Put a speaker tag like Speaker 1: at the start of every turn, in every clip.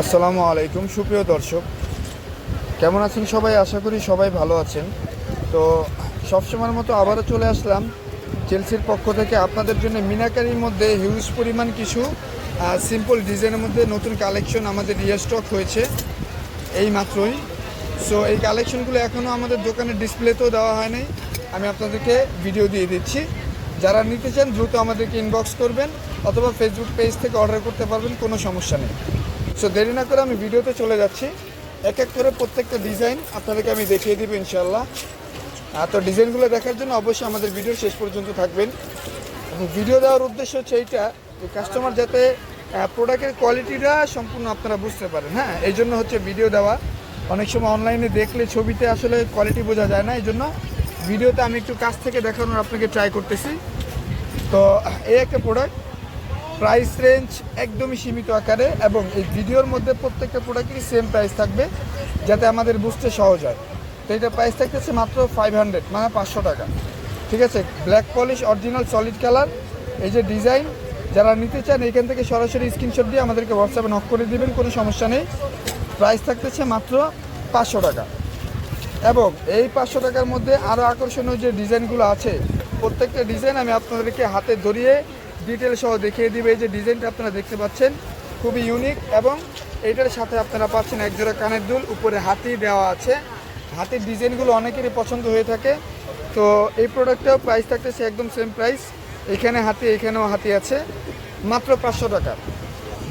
Speaker 1: আসসালামু আলাইকুম, সুপ্রিয় দর্শক। কেমন আছেন সবাই? আশা করি সবাই ভালো আছেন। তো সবসময়ের মতো আবারও চলে আসলাম চেলসির পক্ষ থেকে। আপনাদের জন্য মিনাকারির মধ্যে হিউজ পরিমাণ কিছু সিম্পল ডিজাইনের মধ্যে নতুন কালেকশন আমাদের রিস্টক হয়েছে। এই মাত্রই। সো এই কালেকশনগুলো এখনও আমাদের দোকানে ডিসপ্লেতেও দেওয়া হয় নাই। আমি আপনাদেরকে ভিডিও দিয়ে দিচ্ছি। যারা নিতে চান, দ্রুত আমাদেরকে ইনবক্স করবেন অথবা ফেসবুক পেজ থেকে অর্ডার করতে পারবেন, কোনো সমস্যা নেই। সো দেরি না করে আমি ভিডিওতে চলে যাচ্ছি। এক এক করে প্রত্যেকটা ডিজাইন আপনাদেরকে আমি দেখিয়ে দিব ইনশাল্লাহ তো ডিজাইনগুলো দেখার জন্য অবশ্যই আমাদের ভিডিও শেষ পর্যন্ত থাকবেন। এবং ভিডিও দেওয়ার উদ্দেশ্য হচ্ছে এইটা, যে কাস্টমার যাতে প্রোডাক্টের কোয়ালিটিটা সম্পূর্ণ আপনারা বুঝতে পারেন হ্যাঁ? এই জন্য হচ্ছে ভিডিও দেওয়া। অনেক সময় অনলাইনে দেখলে ছবিতে আসলে কোয়ালিটি বোঝা যায় না, এই জন্য ভিডিওতে আমি একটু কাছ থেকে দেখানোর আপনাকে ট্রাই করতেছি। তো, এই একটা প্রোডাক্ট প্রাইস রেঞ্জ একদমই সীমিত আকারে এবং এই ভিডিওর মধ্যে প্রত্যেকটা প্রোডাক্টই সেম প্রাইস থাকবে, যাতে আমাদের বুঝতে সহজ হয়। তো এটা প্রাইস থাকতেছে মাত্র ফাইভ হান্ড্রেড মানে পাঁচশো টাকা। ঠিক আছে? Black polish original solid colour এই যে ডিজাইন যারা নিতে চান এখান থেকে সরাসরি স্ক্রিনশট দিয়ে আমাদেরকে হোয়াটসঅ্যাপে নক করে দিবেন, কোনো সমস্যা নেই। প্রাইস থাকতেছে মাত্র পাঁচশো টাকা। এবং এই পাঁচশো টাকার মধ্যে আরও আকর্ষণীয় যে ডিজাইনগুলো আছে, প্রত্যেকটা ডিজাইন আমি আপনাদেরকে হাতে ধরিয়ে ডিটেল সহ দেখিয়ে দিবে। এই যে ডিজাইনটা আপনারা দেখতে পাচ্ছেন, খুবই ইউনিক এবং এইটার সাথে আপনারা পাচ্ছেন একজোড়া কানের দুল, উপরে হাতি দেওয়া আছে। হাতির ডিজাইনগুলো অনেকেরই পছন্দ হয়ে থাকে। তো এই প্রোডাক্টটাও প্রাইস থাকতেছে একদম সেম প্রাইস এখানে হাতি, এখানেও হাতি আছে। মাত্র পাঁচশো টাকা।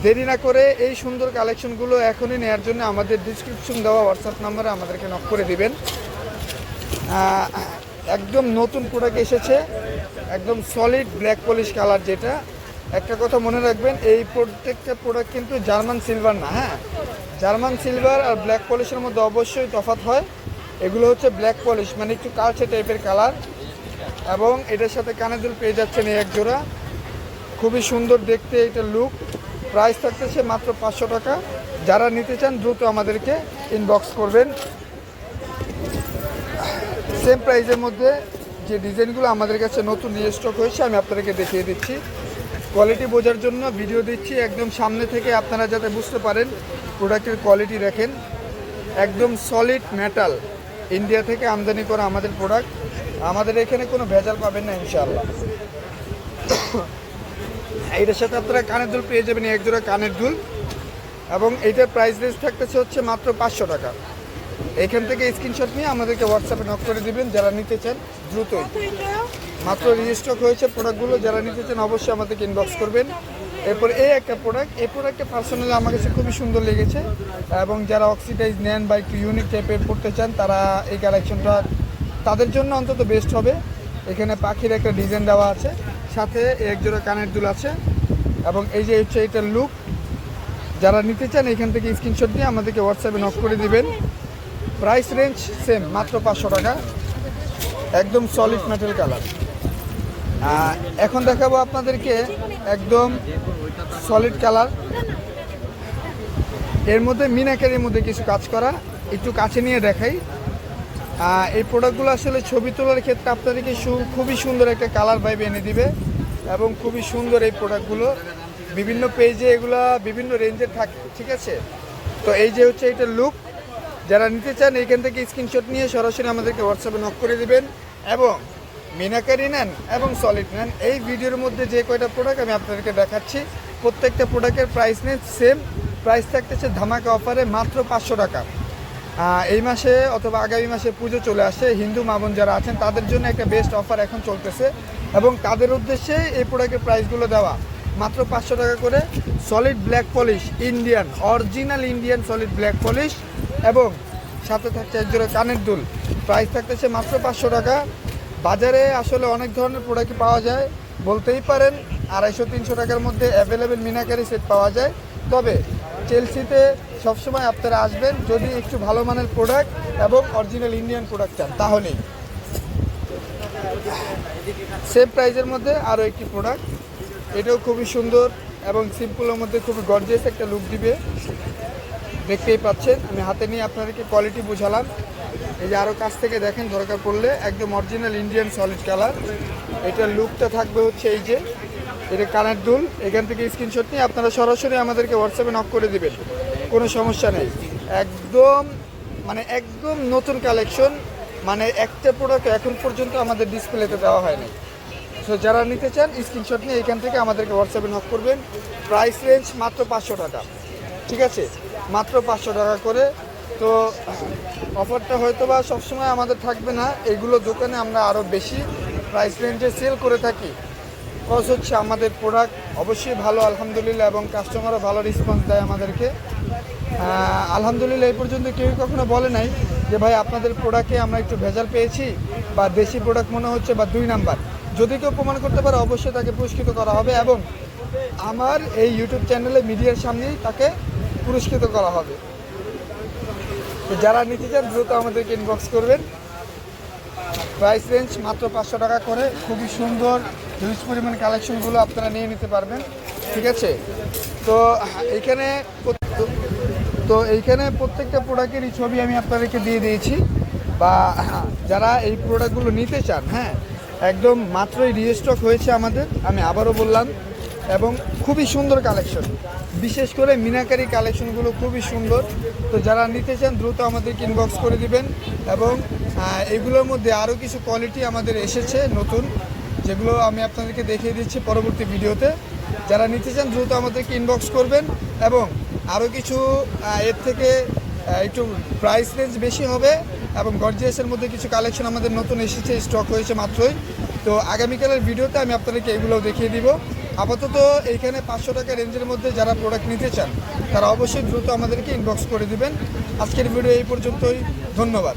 Speaker 1: দেরি না করে এই সুন্দর কালেকশনগুলো এখনই নেওয়ার জন্য আমাদের ডিসক্রিপশন দেওয়া হোয়াটসঅ্যাপ নাম্বারে আমাদেরকে নক করে দিবেন। একদম নতুন প্রোডাক্ট এসেছে। একদম সলিড ব্ল্যাক পলিশ কালার যেটা। একটা কথা মনে রাখবেন, এই প্রত্যেকটা প্রোডাক্ট কিন্তু জার্মান সিলভার না হ্যাঁ? জার্মান সিলভার আর ব্ল্যাক পলিশের মধ্যে অবশ্যই তফাৎ হয়। এগুলো হচ্ছে ব্ল্যাক পলিশ মানে একটু কালচে টাইপের কালার এবং এটার সাথে কানের দুল পেয়ে যাচ্ছেন এই এক জোড়া খুবই সুন্দর দেখতে এটা লুক প্রাইস থাকতেছে মাত্র পাঁচশো টাকা। যারা নিতে চান, দ্রুত আমাদেরকে ইনবক্স করবেন। সেম প্রাইজের মধ্যে যে ডিজাইনগুলো আমাদের কাছে নতুন স্টক হয়েছে, আমি আপনাদেরকে দেখিয়ে দিচ্ছি। কোয়ালিটি বোঝার জন্য ভিডিও দিচ্ছি। একদম সামনে থেকে আপনারা যাতে বুঝতে পারেন প্রোডাক্টের কোয়ালিটি দেখেন। একদম সলিড মেটাল ইন্ডিয়া থেকে আমদানি করা আমাদের প্রোডাক্ট আমাদের এখানে কোনো ভেজাল পাবেন না, ইনশাআল্লাহ। এইটার সাথে আপনারা কানের দুল পেয়ে যাবেন এক জোড়া কানের দুল। এবং এইটার প্রাইস রেঞ্জ থাকতেছে হচ্ছে মাত্র পাঁচশো টাকা। এখান থেকে স্ক্রিনশট নিয়ে আমাদেরকে হোয়াটসঅ্যাপে নক করে দিবেন যারা নিতে চান, দ্রুতই। মাত্র রিস্টক হয়েছে প্রোডাক্টগুলো যারা নিতে চান অবশ্যই আমাদেরকে ইনবক্স করবেন। এরপর এই একটা প্রোডাক্ট এই প্রোডাক্টটা পার্সোনালি আমার কাছে খুবই সুন্দর লেগেছে। এবং যারা অক্সিডাইজ নেন বা একটু ইউনিক টাইপের পড়তে চান, তারা এই কালেকশনটা তাদের জন্য অন্তত বেস্ট হবে। এখানে পাখির একটা ডিজাইন দেওয়া আছে, সাথে একজোড়া কানের দুল আছে। এবং এই যে হচ্ছে এটার লুক যারা নিতে চান এখান থেকে স্ক্রিনশট দিয়ে আমাদেরকে হোয়াটসঅ্যাপে নক করে দিবেন। প্রাইস রেঞ্জ সেম মাত্র পাঁচশো টাকা। একদম সলিড মেটাল কালার এখন দেখাবো আপনাদেরকে একদম সলিড কালারের মধ্যে মিনাকারির মধ্যে কিছু কাজ করা, একটু কাছে নিয়ে দেখাই। এই প্রোডাক্টগুলো আসলে ছবি তোলার ক্ষেত্রে আপনাদেরকে খুবই সুন্দর একটা কালার ভাইব এনে দিবে এবং খুবই সুন্দর এই প্রোডাক্টগুলো বিভিন্ন পেজে এগুলা বিভিন্ন রেঞ্জের থাকে, ঠিক আছে? তো এই যে হচ্ছে এটা লুক যারা নিতে চান এখান থেকে স্ক্রিনশট নিয়ে সরাসরি আমাদেরকে হোয়াটসঅ্যাপে নক করে দিবেন। এবং মিনাকারি নেন এবং সলিড নেন। এই ভিডিওর মধ্যে যে কয়টা প্রোডাক্ট আমি আপনাদেরকে দেখাচ্ছি, প্রত্যেকটা প্রোডাক্টের প্রাইস নেই সেম প্রাইস থাকতেছে ধামাকা অফারে মাত্র পাঁচশো টাকা। এই মাসে অথবা আগামী মাসে পুজো চলে আসে, হিন্দু মামুন যারা আছেন, তাদের জন্য একটা বেস্ট অফার এখন চলতেছে। এবং তাদের উদ্দেশ্যে এই প্রোডাক্টের প্রাইসগুলো দেওয়া। মাত্র পাঁচশো টাকা করে solid black polish Indian original Indian solid black polish এবং সাথে থাকছে এক জোড়া কানের দুল। প্রাইস থাকতেছে মাত্র পাঁচশো টাকা। বাজারে আসলে অনেক ধরনের প্রোডাক্ট পাওয়া যায়। বলতেই পারেন, আড়াইশো, তিনশো টাকার মধ্যে অ্যাভেলেবেল মিনাকারি সেট পাওয়া যায়। তবে চেলসিতে সবসময় আপনারা আসবেন যদি একটু ভালো মানের প্রোডাক্ট এবং অরিজিনাল ইন্ডিয়ান প্রোডাক্ট চান, তাহলেই। সেম প্রাইজের মধ্যে আরও একটি প্রোডাক্ট এটাও খুবই সুন্দর এবং সিম্পলের মধ্যে খুবই গর্জিয়াস একটা লুক দিবে। দেখতেই পাচ্ছেন, আমি হাতে নিয়ে আপনাদেরকে কোয়ালিটি বোঝালাম। এই যে আরও কাছ থেকে দেখেন, দরকার পড়লে একদম অরিজিনাল ইন্ডিয়ান সলিড কালার এটার লুকটা থাকবে হচ্ছে এই যে, এটা কানের দুল। এখান থেকে স্ক্রিনশট নিয়ে আপনারা সরাসরি আমাদেরকে হোয়াটসঅ্যাপে নক করে দেবেন। কোনো সমস্যা নেই। একদম মানে একদম নতুন কালেকশন মানে একটা প্রোডাক্ট এখন পর্যন্ত আমাদের ডিসপ্লেতে দেওয়া হয়নি। সো যারা নিতে চান স্ক্রিনশট নিয়ে এখান থেকে আমাদেরকে হোয়াটসঅ্যাপে নক করবেন। প্রাইস রেঞ্জ মাত্র পাঁচশো টাকা। ঠিক আছে? মাত্র পাঁচশো টাকা করে। তো অফারটা হয়তো বা সবসময় আমাদের থাকবে না। এগুলো দোকানে আমরা আরও বেশি প্রাইস রেঞ্জে সেল করে থাকি। কজ হচ্ছে আমাদের প্রোডাক্ট অবশ্যই ভালো, আলহামদুলিল্লাহ, এবং কাস্টমারও ভালো রেসপন্স দেয় আমাদেরকে। আলহামদুলিল্লাহ, এই পর্যন্ত কেউ কখনো বলে নাই যে, ভাই, আপনাদের প্রোডাক্টে আমরা একটু ভেজাল পেয়েছি বা দেশি প্রোডাক্ট মনে হচ্ছে বা দুই নাম্বার। যদি কেউ প্রমাণ করতে পারে, অবশ্যই তাকে পুরস্কৃত করা হবে এবং আমার এই ইউটিউব চ্যানেলে মিডিয়ার সামনেই তাকে পুরস্কৃত করা হবে। যারা নিতে চান, দ্রুত আমাদেরকে ইনবক্স করবেন। প্রাইস রেঞ্জ মাত্র পাঁচশো টাকা করে। খুবই সুন্দর হিউজ পরিমাণ কালেকশনগুলো আপনারা নিয়ে নিতে পারবেন। ঠিক আছে? তো এইখানে তো এইখানে প্রত্যেকটা প্রোডাক্টেরই ছবি আমি আপনাদেরকে দিয়ে দিয়েছি। বা যারা এই প্রোডাক্টগুলো নিতে চান হ্যাঁ একদম মাত্রই রিস্টক হয়েছে আমাদের। আমি আবারও বললাম এবং খুবই সুন্দর কালেকশন বিশেষ করে মিনাকারি কালেকশনগুলো খুবই সুন্দর। তো যারা নিতে চান, দ্রুত আমাদেরকে ইনবক্স করে দিবেন এবং এগুলোর মধ্যে আরও কিছু কোয়ালিটি আমাদের এসেছে নতুন, যেগুলো আমি আপনাদেরকে দেখিয়ে দিচ্ছি পরবর্তী ভিডিওতে। যারা নিতে চান, দ্রুত আমাদেরকে ইনবক্স করবেন এবং আরও কিছু এর থেকে একটু প্রাইস রেঞ্জ বেশি হবে এবং গর্জিয়াসের মধ্যে কিছু কালেকশন আমাদের নতুন এসেছে স্টক হয়েছে মাত্রই। তো আগামীকালের ভিডিওতে আমি আপনাদেরকে এগুলোও দেখিয়ে দিব। আপাতত এইখানে পাঁচশো টাকা রেঞ্জের মধ্যে যারা প্রোডাক্ট নিতে চান, তারা অবশ্যই দ্রুত আমাদেরকে ইনবক্স করে দিবেন। আজকের ভিডিও এই পর্যন্তই। ধন্যবাদ।